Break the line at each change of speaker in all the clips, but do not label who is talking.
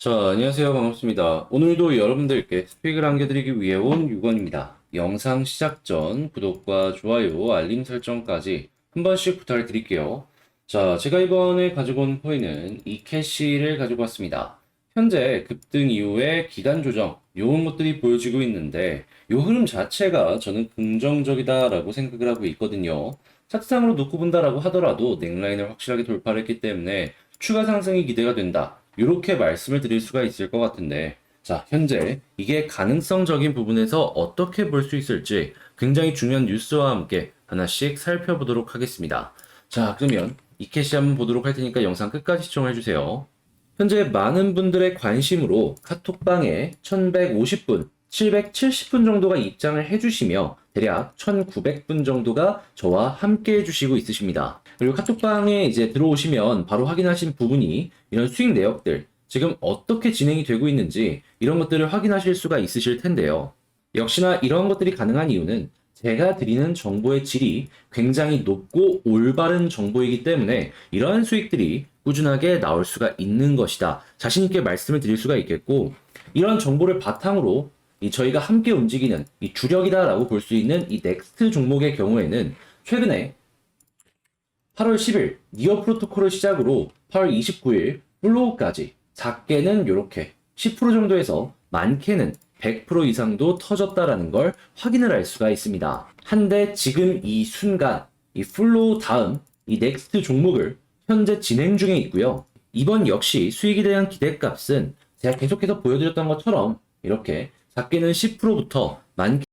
자, 안녕하세요. 반갑습니다. 오늘도 여러분들께 스픽을 안겨드리기 위해 온 유건입니다. 영상 시작 전 구독과 좋아요, 알림 설정까지 한 번씩 부탁드릴게요. 자, 제가 이번에 가지고 온 코인은 이캐시를 가지고 왔습니다. 현재 급등 이후에 기간 조정, 요런 것들이 보여지고 있는데 요 흐름 자체가 저는 긍정적이다라고 생각을 하고 있거든요. 차트상으로 놓고 본다라고 하더라도 넥라인을 확실하게 돌파 했기 때문에 추가 상승이 기대가 된다. 이렇게 말씀을 드릴 수가 있을 것 같은데 자 현재 이게 가능성적인 부분에서 어떻게 볼 수 있을지 굉장히 중요한 뉴스와 함께 하나씩 살펴보도록 하겠습니다. 자 그러면 이 캐시 한번 보도록 할 테니까 영상 끝까지 시청해 주세요. 현재 많은 분들의 관심으로 카톡방에 1150분 770분 정도가 입장을 해주시며 대략 1900분 정도가 저와 함께 해주시고 있으십니다. 그리고 카톡방에 이제 들어오시면 바로 확인하신 부분이 이런 수익 내역들, 지금 어떻게 진행이 되고 있는지 이런 것들을 확인하실 수가 있으실 텐데요. 역시나 이런 것들이 가능한 이유는 제가 드리는 정보의 질이 굉장히 높고 올바른 정보이기 때문에 이러한 수익들이 꾸준하게 나올 수가 있는 것이다. 자신있게 말씀을 드릴 수가 있겠고, 이런 정보를 바탕으로 이 저희가 함께 움직이는 이 주력이다라고 볼 수 있는 이 넥스트 종목의 경우에는 최근에 8월 10일 니어 프로토콜을 시작으로 8월 29일 플로우까지 작게는 이렇게 10% 정도에서 많게는 100% 이상도 터졌다라는 걸 확인을 할 수가 있습니다. 한데 지금 이 순간 이 플로우 다음 이 넥스트 종목을 현재 진행 중에 있고요. 이번 역시 수익에 대한 기대값은 제가 계속해서 보여드렸던 것처럼 이렇게 작게는 10%부터 많게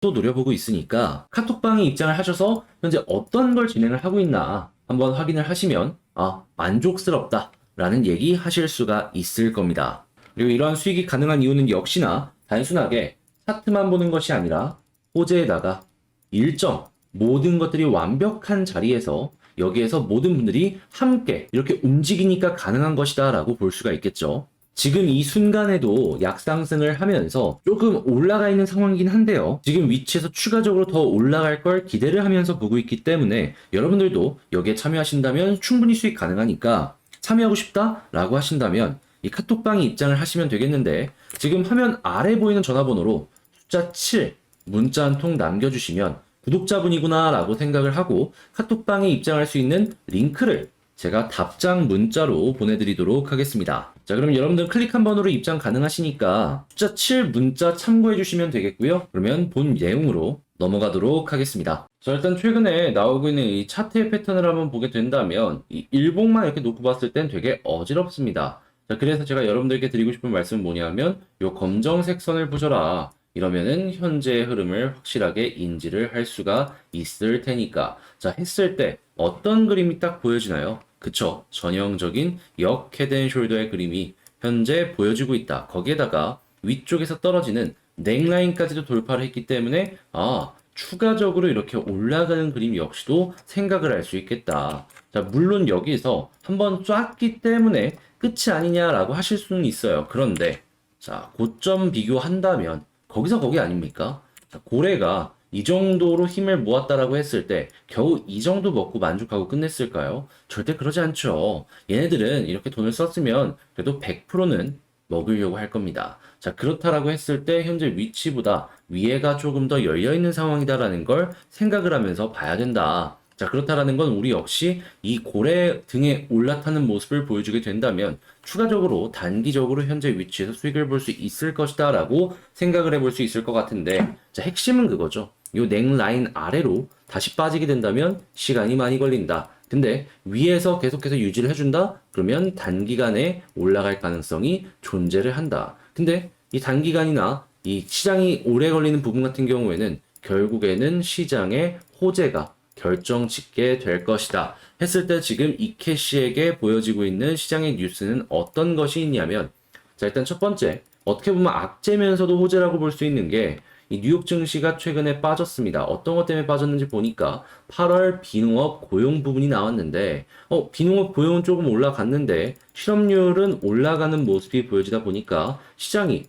또 노려보고 있으니까 카톡방에 입장을 하셔서 현재 어떤 걸 진행을 하고 있나 한번 확인을 하시면 아 만족스럽다 라는 얘기 하실 수가 있을 겁니다. 그리고 이러한 수익이 가능한 이유는 역시나 단순하게 차트만 보는 것이 아니라 호재에다가 일정 모든 것들이 완벽한 자리에서 여기에서 모든 분들이 함께 이렇게 움직이니까 가능한 것이다 라고 볼 수가 있겠죠. 지금 이 순간에도 약상승을 하면서 조금 올라가 있는 상황이긴 한데요. 지금 위치에서 추가적으로 더 올라갈 걸 기대를 하면서 보고 있기 때문에 여러분들도 여기에 참여하신다면 충분히 수익 가능하니까 참여하고 싶다라고 하신다면 이 카톡방에 입장을 하시면 되겠는데 지금 화면 아래 보이는 전화번호로 숫자 7 문자 한 통 남겨주시면 구독자분이구나 라고 생각을 하고 카톡방에 입장할 수 있는 링크를 제가 답장 문자로 보내드리도록 하겠습니다. 자 그럼 여러분들 클릭 한 번으로 입장 가능하시니까 숫자 7 문자 참고해 주시면 되겠고요. 그러면 본 내용으로 넘어가도록 하겠습니다. 자 일단 최근에 나오고 있는 이 차트의 패턴을 한번 보게 된다면 이 일봉만 이렇게 놓고 봤을 땐 되게 어지럽습니다. 자 그래서 제가 여러분들께 드리고 싶은 말씀은 뭐냐면 요 검정색 선을 보셔라. 이러면은 현재의 흐름을 확실하게 인지를 할 수가 있을 테니까 자 했을 때 어떤 그림이 딱 보여지나요? 그쵸. 전형적인 역 헤드앤숄더의 그림이 현재 보여지고 있다. 거기에다가 위쪽에서 떨어지는 넥라인까지도 돌파를 했기 때문에 아 추가적으로 이렇게 올라가는 그림 역시도 생각을 할 수 있겠다. 자, 물론 여기서 한번 쫙기 때문에 끝이 아니냐라고 하실 수는 있어요. 그런데 자, 고점 비교한다면 거기서 거기 아닙니까? 자, 고래가 이 정도로 힘을 모았다라고 했을 때 겨우 이 정도 먹고 만족하고 끝냈을까요? 절대 그러지 않죠. 얘네들은 이렇게 돈을 썼으면 그래도 100%는 먹으려고 할 겁니다. 자, 그렇다라고 했을 때 현재 위치보다 위에가 조금 더 열려 있는 상황이다라는 걸 생각을 하면서 봐야 된다. 자, 그렇다라는 건 우리 역시 이 고래 등에 올라타는 모습을 보여주게 된다면 추가적으로 단기적으로 현재 위치에서 수익을 볼 수 있을 것이다 라고 생각을 해볼 수 있을 것 같은데 자, 핵심은 그거죠. 요 냉라인 아래로 다시 빠지게 된다면 시간이 많이 걸린다. 근데 위에서 계속해서 유지를 해준다? 그러면 단기간에 올라갈 가능성이 존재를 한다. 근데 이 단기간이나 이 시장이 오래 걸리는 부분 같은 경우에는 결국에는 시장의 호재가 결정 짓게 될 것이다. 했을 때 지금 이케시에게 보여지고 있는 시장의 뉴스는 어떤 것이 있냐면 자 일단 첫 번째 어떻게 보면 악재면서도 호재라고 볼 수 있는 게 이 뉴욕 증시가 최근에 빠졌습니다. 어떤 것 때문에 빠졌는지 보니까 8월 비농업 고용 부분이 나왔는데 어 비농업 고용은 조금 올라갔는데 실업률은 올라가는 모습이 보여지다 보니까 시장이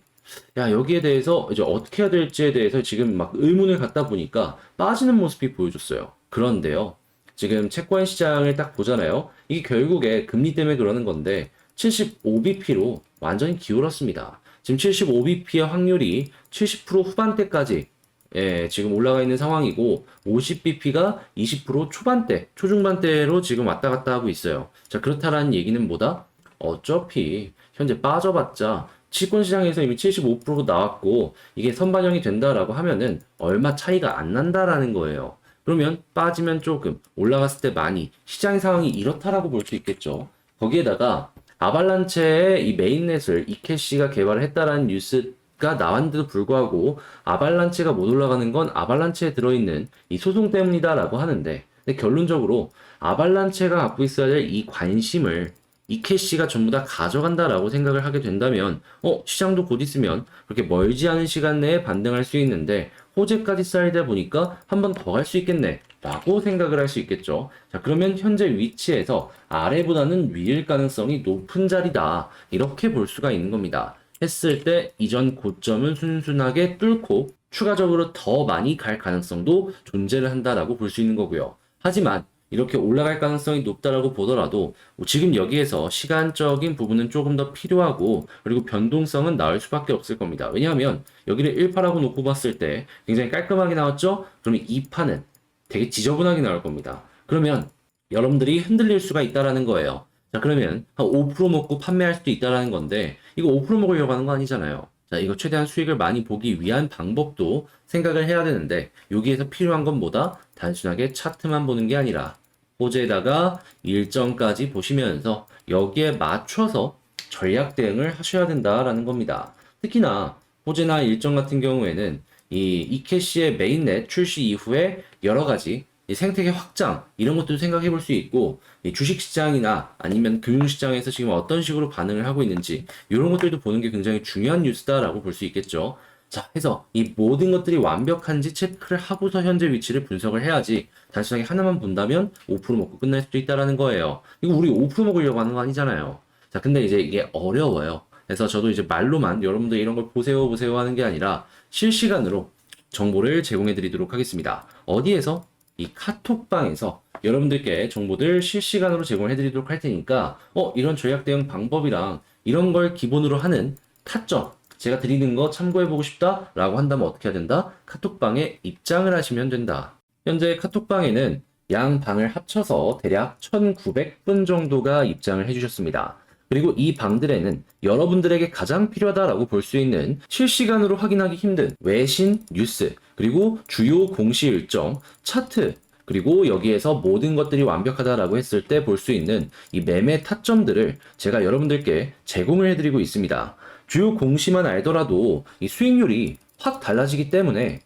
야 여기에 대해서 이제 어떻게 해야 될지에 대해서 지금 막 의문을 갖다 보니까 빠지는 모습이 보여줬어요. 그런데요. 지금 채권 시장을 딱 보잖아요. 이게 결국에 금리 때문에 그러는 건데 75BP로 완전히 기울었습니다. 지금 75BP의 확률이 70% 후반대까지 예, 지금 올라가 있는 상황이고 50BP가 20% 초반대, 초중반대로 지금 왔다 갔다 하고 있어요. 자, 그렇다라는 얘기는 뭐다? 어차피 현재 빠져봤자 치권 시장에서 이미 75% 나왔고 이게 선반영이 된다라고 하면은 얼마 차이가 안 난다라는 거예요. 그러면 빠지면 조금, 올라갔을 때 많이, 시장의 상황이 이렇다라고 볼 수 있겠죠. 거기에다가 아발란체의 이 메인넷을 이케시가 개발을 했다라는 뉴스가 나왔는데도 불구하고 아발란체가 못 올라가는 건 아발란체에 들어있는 이 소송 때문이다라고 하는데 데근 결론적으로 아발란체가 갖고 있어야 될 이 관심을 이 캐시가 전부 다 가져간다라고 생각을 하게 된다면 어 시장도 곧 있으면 그렇게 멀지 않은 시간 내에 반등할 수 있는데 호재까지 쌓이다 보니까 한번 더 갈 수 있겠네 라고 생각을 할 수 있겠죠 자 그러면 현재 위치에서 아래보다는 위일 가능성이 높은 자리다 이렇게 볼 수가 있는 겁니다 했을 때 이전 고점은 순순하게 뚫고 추가적으로 더 많이 갈 가능성도 존재를 한다라고 볼 수 있는 거고요 하지만 이렇게 올라갈 가능성이 높다라고 보더라도 뭐 지금 여기에서 시간적인 부분은 조금 더 필요하고 그리고 변동성은 나올 수밖에 없을 겁니다. 왜냐하면 여기를 1파라고 놓고 봤을 때 굉장히 깔끔하게 나왔죠? 그러면 2파는 되게 지저분하게 나올 겁니다. 그러면 여러분들이 흔들릴 수가 있다라는 거예요. 자 그러면 한 5% 먹고 판매할 수도 있다라는 건데 이거 5% 먹으려고 하는 거 아니잖아요. 자, 이거 최대한 수익을 많이 보기 위한 방법도 생각을 해야 되는데 여기에서 필요한 건 뭐다? 단순하게 차트만 보는 게 아니라 호재에다가 일정까지 보시면서 여기에 맞춰서 전략 대응을 하셔야 된다라는 겁니다. 특히나 호재나 일정 같은 경우에는 이 이캐시의 메인넷 출시 이후에 여러 가지 생태계 확장 이런 것도 생각해 볼 수 있고 주식 시장이나 아니면 금융 시장에서 지금 어떤 식으로 반응을 하고 있는지 이런 것들도 보는 게 굉장히 중요한 뉴스다라고 볼 수 있겠죠. 자, 해서 이 모든 것들이 완벽한지 체크를 하고서 현재 위치를 분석을 해야지 단순하게 하나만 본다면 5% 먹고 끝날 수도 있다라는 거예요. 이거 우리 5% 먹으려고 하는 거 아니잖아요. 자, 근데 이제 이게 어려워요. 그래서 저도 이제 말로만 여러분들 이런 걸 보세요, 보세요 하는 게 아니라 실시간으로 정보를 제공해 드리도록 하겠습니다. 어디에서 이 카톡방에서 여러분들께 정보들 실시간으로 제공해 드리도록 할 테니까 어 이런 전략 대응 방법이랑 이런 걸 기본으로 하는 타점 제가 드리는 거 참고해 보고 싶다라고 한다면 어떻게 해야 된다? 카톡방에 입장을 하시면 된다. 현재 카톡방에는 양 방을 합쳐서 대략 1900분 정도가 입장을 해주셨습니다. 그리고 이 방들에는 여러분들에게 가장 필요하다라고 볼 수 있는 실시간으로 확인하기 힘든 외신 뉴스, 그리고 주요 공시 일정, 차트, 그리고 여기에서 모든 것들이 완벽하다라고 했을 때 볼 수 있는 이 매매 타점들을 제가 여러분들께 제공을 해드리고 있습니다. 주요 공시만 알더라도 이 수익률이 확 달라지기 때문에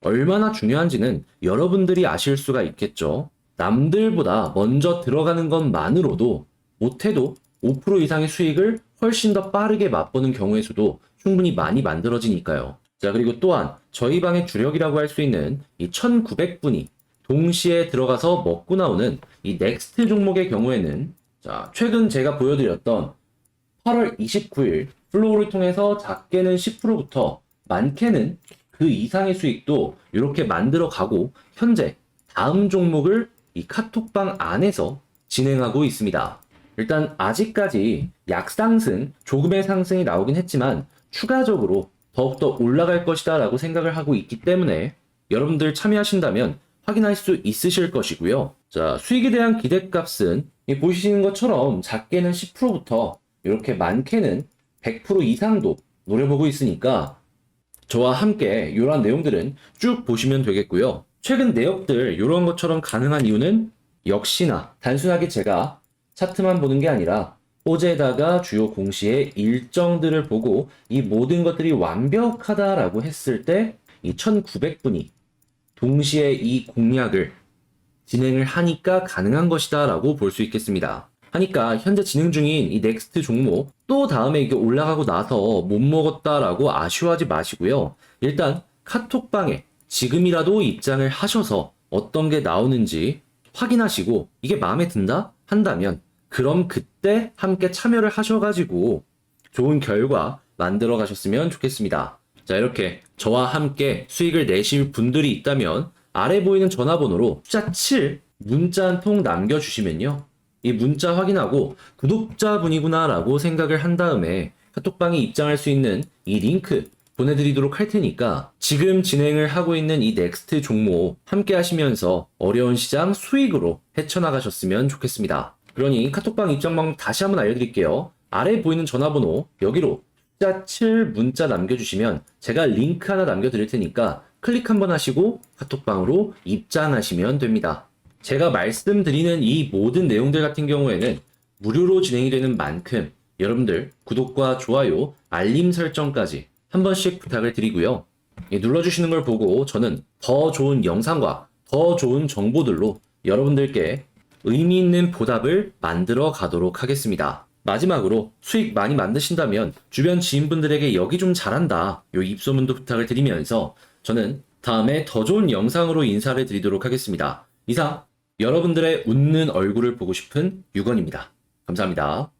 얼마나 중요한지는 여러분들이 아실 수가 있겠죠. 남들보다 먼저 들어가는 것만으로도 못해도 5% 이상의 수익을 훨씬 더 빠르게 맛보는 경우에서도 충분히 많이 만들어지니까요. 자, 그리고 또한 저희 방의 주력이라고 할 수 있는 이 1900분이 동시에 들어가서 먹고 나오는 이 넥스트 종목의 경우에는 자, 최근 제가 보여드렸던 8월 29일 플로우를 통해서 작게는 10%부터 많게는 그 이상의 수익도 이렇게 만들어 가고 현재 다음 종목을 이 카톡방 안에서 진행하고 있습니다. 일단 아직까지 약상승, 조금의 상승이 나오긴 했지만 추가적으로 더욱더 올라갈 것이다 라고 생각을 하고 있기 때문에 여러분들 참여하신다면 확인할 수 있으실 것이고요. 자, 수익에 대한 기대값은 보시는 것처럼 작게는 10%부터 이렇게 많게는 100% 이상도 노려보고 있으니까 저와 함께 이러한 내용들은 쭉 보시면 되겠고요. 최근 내역들 이런 것처럼 가능한 이유는 역시나 단순하게 제가 차트만 보는 게 아니라 호재다가 주요 공시의 일정들을 보고 이 모든 것들이 완벽하다라고 했을 때 이 1900분이 동시에 이 공약을 진행을 하니까 가능한 것이다라고 볼 수 있겠습니다. 하니까 현재 진행 중인 이 넥스트 종목 또 다음에 이게 올라가고 나서 못 먹었다라고 아쉬워하지 마시고요. 일단 카톡방에 지금이라도 입장을 하셔서 어떤 게 나오는지 확인하시고 이게 마음에 든다 한다면 그럼 그때 함께 참여를 하셔가지고 좋은 결과 만들어 가셨으면 좋겠습니다. 자, 이렇게 저와 함께 수익을 내실 분들이 있다면 아래 보이는 전화번호로 숫자 7 문자 한 통 남겨주시면요. 이 문자 확인하고 구독자분이구나라고 생각을 한 다음에 카톡방에 입장할 수 있는 이 링크 보내드리도록 할 테니까 지금 진행을 하고 있는 이 넥스트 종목 함께 하시면서 어려운 시장 수익으로 헤쳐나가셨으면 좋겠습니다. 그러니 카톡방 입장방 다시 한번 알려드릴게요. 아래 보이는 전화번호 여기로 숫자 7 문자 남겨주시면 제가 링크 하나 남겨드릴 테니까 클릭 한번 하시고 카톡방으로 입장하시면 됩니다. 제가 말씀드리는 이 모든 내용들 같은 경우에는 무료로 진행이 되는 만큼 여러분들 구독과 좋아요, 알림 설정까지 한 번씩 부탁을 드리고요. 예, 눌러주시는 걸 보고 저는 더 좋은 영상과 더 좋은 정보들로 여러분들께 의미 있는 보답을 만들어 가도록 하겠습니다. 마지막으로 수익 많이 만드신다면 주변 지인분들에게 여기 좀 잘한다 요 입소문도 부탁을 드리면서 저는 다음에 더 좋은 영상으로 인사를 드리도록 하겠습니다. 이상 여러분들의 웃는 얼굴을 보고 싶은 유건입니다. 감사합니다.